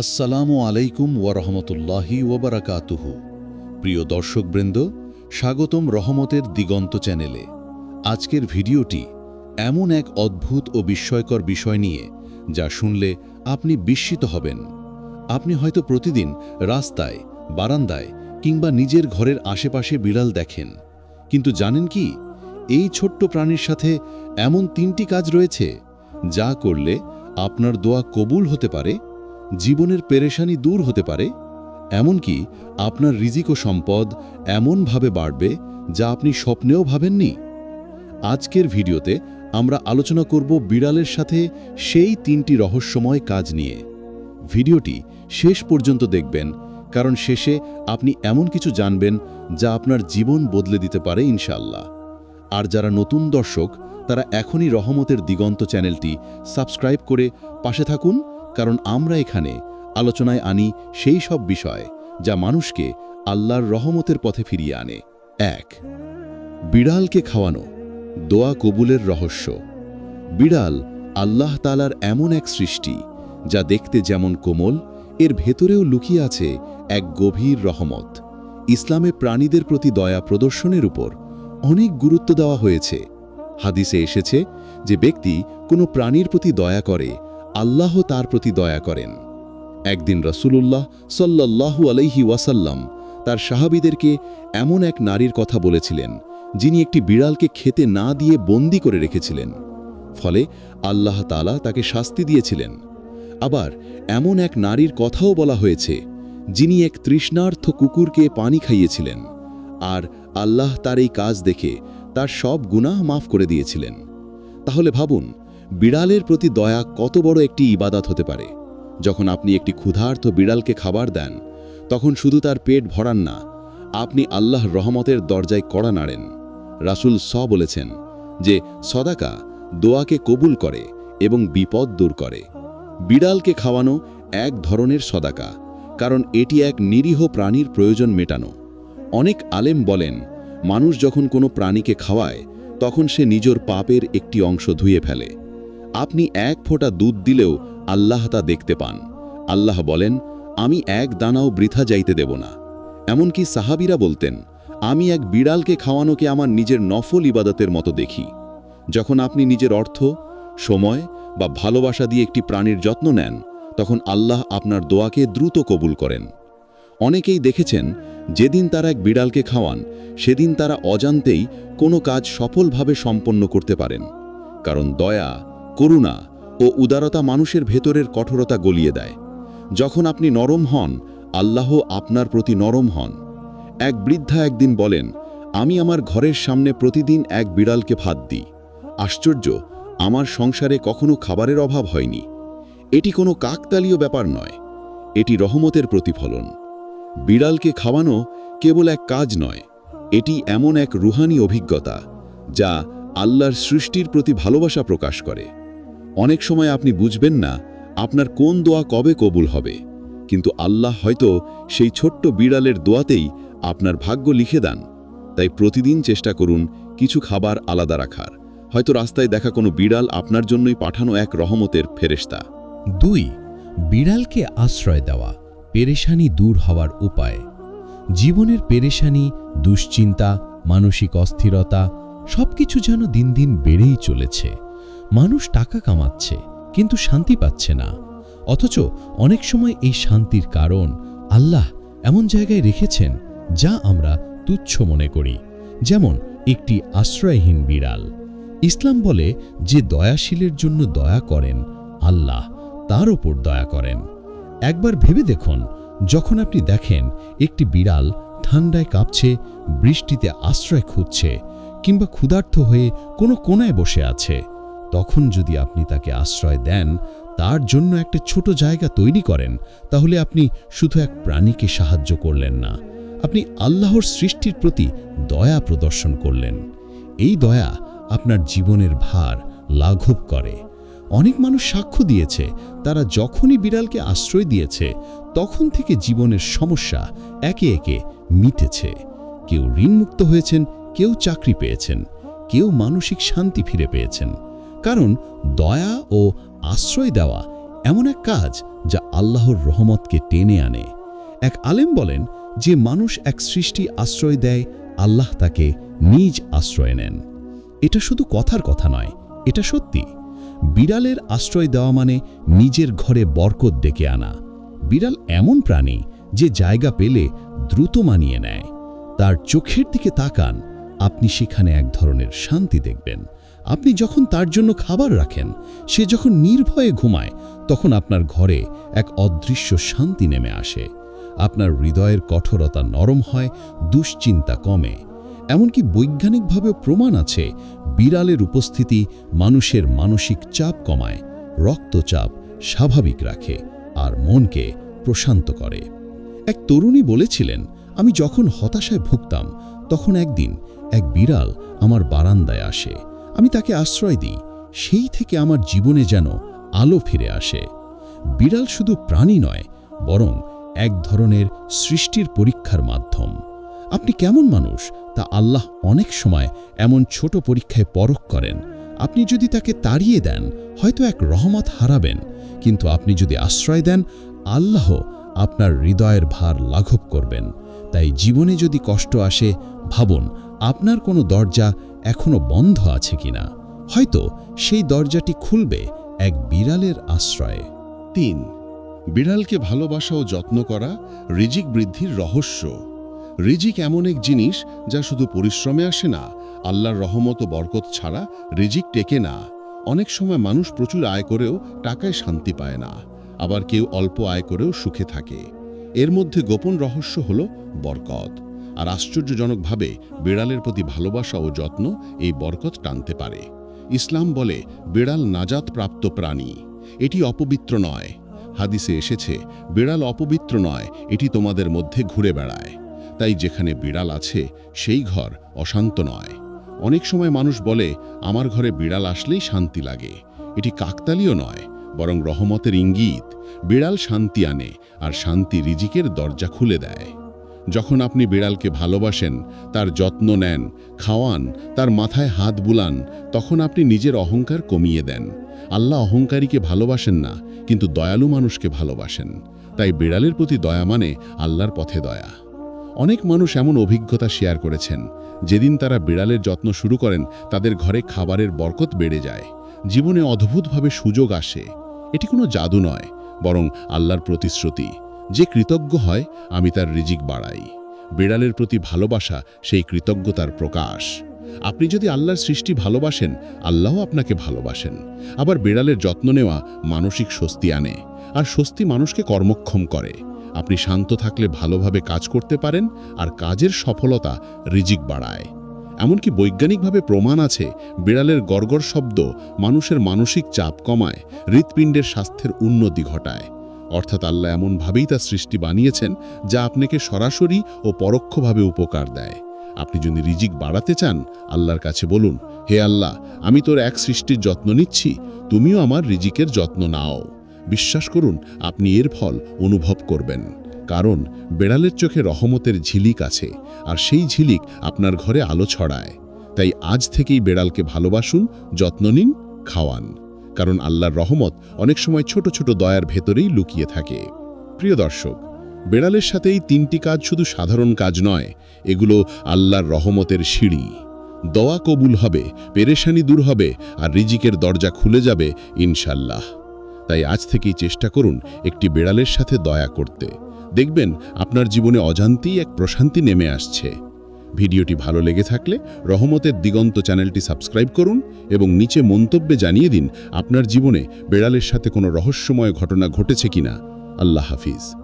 আসসালামু আলাইকুম ওয়ারহমতুল্লাহি ওবরাকাতুহু প্রিয় দর্শকবৃন্দ, স্বাগতম রহমতের দিগন্ত চ্যানেলে। আজকের ভিডিওটি এমন এক অদ্ভুত ও বিস্ময়কর বিষয় নিয়ে, যা শুনলে আপনি বিস্মিত হবেন। আপনি হয়তো প্রতিদিন রাস্তায়, বারান্দায় কিংবা নিজের ঘরের আশেপাশে বিড়াল দেখেন। কিন্তু জানেন কি, এই ছোট্ট প্রাণীর সাথে এমন তিনটি কাজ রয়েছে, যা করলে আপনার দোয়া কবুল হতে পারে জীবনের পেরেশানি দূর হতে পারে, এমনকি আপনার রিজিক ও সম্পদ এমনভাবে বাড়বে যা আপনি স্বপ্নেও ভাবেননি। আজকের ভিডিওতে আমরা আলোচনা করব বিড়ালের সাথে সেই তিনটি রহস্যময় কাজ নিয়ে। ভিডিওটি শেষ পর্যন্ত দেখবেন, কারণ শেষে আপনি এমন কিছু জানবেন যা আপনার জীবন বদলে দিতে পারে ইনশাল্লাহ আর যারা নতুন দর্শক, তারা এখনই রহমতের দিগন্ত চ্যানেলটি সাবস্ক্রাইব করে পাশে থাকুন কারণ আমরা এখানে আলোচনায় আনি সেই সব বিষয় যা মানুষকে আল্লাহর রহমতের পথে ফিরিয়ে আনে। এক, বিড়ালকে খাওয়ানো, দোয়া কবুলের রহস্য। বিড়াল আল্লাহ তালার এমন এক সৃষ্টি যা দেখতে যেমন কোমল, এর ভেতরেও লুকিয়ে আছে এক গভীর রহমত। ইসলামে প্রাণীদের প্রতি দয়া প্রদর্শনের উপর অনেক গুরুত্ব দেওয়া হয়েছে। হাদিসে এসেছে যে ব্যক্তি কোনো প্রাণীর প্রতি দয়া করে আল্লাহ তার প্রতি দয়া করেন। একদিন রসুলুল্লাহ সাল্লাল্লাহু আলাইহি ওয়াসাল্লাম তার সাহাবিদেরকে এমন এক নারীর কথা বলেছিলেন, যিনি একটি বিড়ালকে খেতে না দিয়ে বন্দি করে রেখেছিলেন। ফলে আল্লাহ তালা তাকে শাস্তি দিয়েছিলেন। আবার এমন এক নারীর কথাও বলা হয়েছে, যিনি এক তৃষ্ণার্থ কুকুরকে পানি খাইয়েছিলেন, আর আল্লাহ তার এই কাজ দেখে তার সব গুনাহ মাফ করে দিয়েছিলেন। তাহলে ভাবুন বিড়ালের প্রতি দয়া কত বড় একটি ইবাদাত হতে পারে। যখন আপনি একটি ক্ষুধার্ত বিড়ালকে খাবার দেন, তখন শুধু তার পেট ভরান না, আপনি আল্লাহ রহমতের দরজায় কড়া নাড়েন। রাসুল স বলেছেন যে, সদাকা দোয়াকে কবুল করে এবং বিপদ দূর করে। বিড়ালকে খাওয়ানো এক ধরনের সদাকা, কারণ এটি এক নিরীহ প্রাণীর প্রয়োজন মেটানো। অনেক আলেম বলেন, মানুষ যখন কোনো প্রাণীকে খাওয়ায়, তখন সে নিজের পাপের একটি অংশ ধুয়ে ফেলে। আপনি এক ফোঁটা দুধ দিলেও আল্লাহ তা দেখতে পান। আল্লাহ বলেন, আমি এক দানাও বৃথা যাইতে দেব না। এমনকি সাহাবিরা বলতেন, আমি এক বিড়ালকে খাওয়ানোকে আমার নিজের নফল ইবাদতের মতো দেখি। যখন আপনি নিজের অর্থ, সময় বা ভালোবাসা দিয়ে একটি প্রাণীর যত্ন নেন, তখন আল্লাহ আপনার দোয়াকে দ্রুত কবুল করেন। অনেকেই দেখেছেন, যেদিন তারা এক বিড়ালকে খাওয়ান, সেদিন তারা অজান্তেই কোনো কাজ সফলভাবে সম্পন্ন করতে পারেন। কারণ দয়া করুণা ও উদারতা মানুষের ভেতরের কঠোরতা গলিয়ে দেয়। যখন আপনি নরম হন, আল্লাহ আপনার প্রতি নরম হন। এক বৃদ্ধা একদিন বলেন, আমি আমার ঘরের সামনে প্রতিদিন এক বিড়ালকে ভাত দিই। আশ্চর্য, আমার সংসারে কখনো খাবারের অভাব হয়নি। এটি কোনো কাকতালীয় ব্যাপার নয়। এটি রহমতের প্রতিফলন। বিড়ালকে খাওয়ানো কেবল এক কাজ নয়, এটি এমন এক রুহানি অভিজ্ঞতা যা আল্লাহর সৃষ্টির প্রতি ভালোবাসা প্রকাশ করে। অনেক সময় আপনি বুঝবেন না আপনার কোন দোয়া কবে কবুল হবে। কিন্তু আল্লাহ হয়তো সেই ছোট্ট বিড়ালের দোয়াতেই আপনার ভাগ্য লিখে দেন। তাই প্রতিদিন চেষ্টা করুন কিছু খাবার আলাদা রাখার। হয়তো রাস্তায় দেখা কোনো বিড়াল আপনার জন্যই পাঠানো এক রহমতের ফেরেশতা। দুই, বিড়ালকে আশ্রয় দেওয়া পেরেশানি দূর হওয়ার উপায়। জীবনের পেরেশানি, দুশ্চিন্তা, মানসিক অস্থিরতা সবকিছু যেন দিন দিন বেড়েই চলেছে। মানুষ টাকা কামাচ্ছে, কিন্তু শান্তি পাচ্ছে না। অথচ অনেক সময় এই শান্তির কারণ আল্লাহ এমন জায়গায় রেখেছেন যা আমরা তুচ্ছ মনে করি, যেমন একটি আশ্রয়হীন বিড়াল। ইসলাম বলে, যে দয়াশীলের জন্য দয়া করেন, আল্লাহ তার ওপর দয়া করেন। একবার ভেবে দেখুন, যখন আপনি দেখেন একটি বিড়াল ঠান্ডায় কাঁপছে, বৃষ্টিতে আশ্রয় খুঁজছে, কিংবা ক্ষুধার্থ হয়ে কোনো কোনায় বসে আছে তখন যদি আপনি তাকে আশ্রয় দেন, তার জন্য একটা ছোট জায়গা তৈরি করেন, তাহলে আপনি শুধু এক প্রাণীকে সাহায্য করলেন না, আপনি আল্লাহর সৃষ্টির প্রতি দয়া প্রদর্শন করলেন। এই দয়া আপনার জীবনের ভার লাঘব করে। অনেক মানুষ সাক্ষ্য দিয়েছে, তারা যখনই বিড়ালকে আশ্রয় দিয়েছে, তখন থেকে জীবনের সমস্যা একে একে মিটেছে। কেউ ঋণমুক্ত হয়েছেন, কেউ চাকরি পেয়েছেন, কেউ মানসিক শান্তি ফিরে পেয়েছেন। কারণ দয়া ও আশ্রয় দেওয়া এমন এক কাজ যা আল্লাহর রহমতকে টেনে আনে। এক আলেম বলেন, যে মানুষ এক সৃষ্টি আশ্রয় দেয়, আল্লাহ তাকে নিজ আশ্রয় নেন। এটা শুধু কথার কথা নয়, এটা সত্যি। বিড়ালের আশ্রয় দেওয়া মানে নিজের ঘরে বরকত ডেকে আনা। বিড়াল এমন প্রাণী যে জায়গা পেলে দ্রুত মানিয়ে নেয়। তার চোখের দিকে তাকান, আপনি সেখানে এক ধরনের শান্তি দেখবেন। আপনি যখন তার জন্য খাবার রাখেন, সে যখন নির্ভয়ে ঘুমায়, তখন আপনার ঘরে এক অদৃশ্য শান্তি নেমে আসে। আপনার হৃদয়ের কঠোরতা নরম হয়, দুশ্চিন্তা কমে। এমনকি বৈজ্ঞানিকভাবেও প্রমাণ আছে, বিড়ালের উপস্থিতি মানুষের মানসিক চাপ কমায়, রক্তচাপ স্বাভাবিক রাখে আর মনকে প্রশান্ত করে। এক তরুণী বলেছিলেন, আমি যখন হতাশায় ভুগতাম, তখন একদিন এক বিড়াল আমার বারান্দায় আসে। আমি তাকে আশ্রয় দিই, সেই থেকে আমার জীবনে যেন আলো ফিরে আসে। বিড়াল শুধু প্রাণী নয়, বরং এক ধরনের সৃষ্টির পরীক্ষার মাধ্যম। আপনি কেমন মানুষ, তা আল্লাহ অনেক সময় এমন ছোট পরীক্ষায় পরখ করেন। আপনি যদি তাকে তাড়িয়ে দেন, হয়তো এক রহমত হারাবেন, কিন্তু আপনি যদি আশ্রয় দেন, আল্লাহ আপনার হৃদয়ের ভার লাঘব করবেন। তাই জীবনে যদি কষ্ট আসে, ভাবুন, আপনার কোনো দরজা এখনও বন্ধ আছে কিনা, হয়তো সেই দরজাটি খুলবে এক বিড়ালের আশ্রয়ে। তিন, বিড়ালকে ভালোবাসা ও যত্ন করা রিজিক বৃদ্ধির রহস্য। রিজিক এমন এক জিনিস যা শুধু পরিশ্রমে আসে না, আল্লাহর রহমত ও বরকত ছাড়া রিজিক টেকে না। অনেক সময় মানুষ প্রচুর আয় করেও টাকায় শান্তি পায় না, আবার কেউ অল্প আয় করেও সুখে থাকে। এর মধ্যে গোপন রহস্য হল বরকত। আর আশ্চর্যজনকভাবে বিড়ালের প্রতি ভালোবাসা ও যত্ন এই বরকত টানতে পারে। ইসলাম বলে, বিড়াল নাজাত প্রাপ্ত প্রাণী। এটি অপবিত্র নয়। হাদিসে এসেছে, বিড়াল অপবিত্র নয়, এটি তোমাদের মধ্যে ঘুরে বেড়ায়। তাই যেখানে বিড়াল আছে, সেই ঘর অশান্ত নয়। অনেক সময় মানুষ বলে, আমার ঘরে বিড়াল আসলেই শান্তি লাগে। এটি কাকতালীয় নয়, বরং রহমতের ইঙ্গিত। বিড়াল শান্তি আনে, আর শান্তি রিজিকের দরজা খুলে দেয়। যখন আপনি বিড়ালকে ভালোবাসেন, তার যত্ন নেন, খাওয়ান, তার মাথায় হাত বুলান, তখন আপনি নিজের অহংকার কমিয়ে দেন। আল্লাহ অহংকারীকে ভালোবাসেন না, কিন্তু দয়ালু মানুষকে ভালোবাসেন। তাই বিড়ালের প্রতি দয়া মানে আল্লাহর পথে দয়া। অনেক মানুষ এমন অভিজ্ঞতা শেয়ার করেছেন, যেদিন তারা বিড়ালের যত্ন শুরু করেন, তাদের ঘরে খাবারের বরকত বেড়ে যায়। জীবনে অদ্ভুতভাবে সুযোগ আসে। এটি কোনো জাদু নয়, বরং আল্লাহর প্রতিশ্রুতি। যে কৃতজ্ঞ হয়, আমি তার রিজিক বাড়াই। বিড়ালের প্রতি ভালোবাসা সেই কৃতজ্ঞতার প্রকাশ। আপনি যদি আল্লাহর সৃষ্টি ভালোবাসেন আল্লাহ আপনাকে ভালোবাসেন। আবার বিড়ালের যত্ন নেওয়া মানসিক স্বস্তি আনে, আর স্বস্তি মানুষকে কর্মক্ষম করে। আপনি শান্ত থাকলে ভালোভাবে কাজ করতে পারেন, আর কাজের সফলতা রিজিক বাড়ায়। এমনকি বৈজ্ঞানিকভাবে প্রমাণ আছে, বিড়ালের গড়গড় শব্দ মানুষের মানসিক চাপ কমায়, হৃৎপিণ্ডের স্বাস্থ্যের উন্নতি ঘটায়। অর্থাৎ আল্লাহ এমনভাবেই তার সৃষ্টি বানিয়েছেন যা আপনাকে সরাসরি ও পরোক্ষভাবে উপকার দেয়। আপনি যদি রিজিক বাড়াতে চান, আল্লাহর কাছে বলুন, হে আল্লাহ, আমি তোর এক সৃষ্টির যত্ন নিচ্ছি, তুমিও আমার রিজিকের যত্ন নাও। বিশ্বাস করুন, আপনি এর ফল অনুভব করবেন। কারণ, বেড়ালের চোখে রহমতের ঝিলিক আছে, আর সেই ঝিলিক আপনার ঘরে আলো ছড়ায়। তাই আজ থেকেই বেড়ালকে ভালোবাসুন, যত্ন নিন, খাওয়ান। কারণ আল্লাহর রহমত অনেক সময় ছোট ছোট দয়ার ভেতরেই লুকিয়ে থাকে। প্রিয় দর্শক, বেড়ালের সাথে এই তিনটি কাজ শুধু সাধারণ কাজ নয়, এগুলো আল্লাহর রহমতের সিঁড়ি। দোয়া কবুল হবে, পেরেশানি দূর হবে, আর রিজিকের দরজা খুলে যাবে ইনশাল্লাহ তাই আজ থেকেই চেষ্টা করুন একটি বেড়ালের সাথে দয়া করতে। দেখবেন, আপনার জীবনে অজান্তেই এক প্রশান্তি নেমে আসছে। ভিডিওটি ভালো লেগে থাকলে রহমতের দিগন্ত চ্যানেলটি সাবস্ক্রাইব করুন এবং নিচে মন্তব্যে জানিয়ে দিন আপনার জীবনে বেড়ালের সাথে কোনো রহস্যময় ঘটনা ঘটেছে কিনা। আল্লাহ হাফিজ।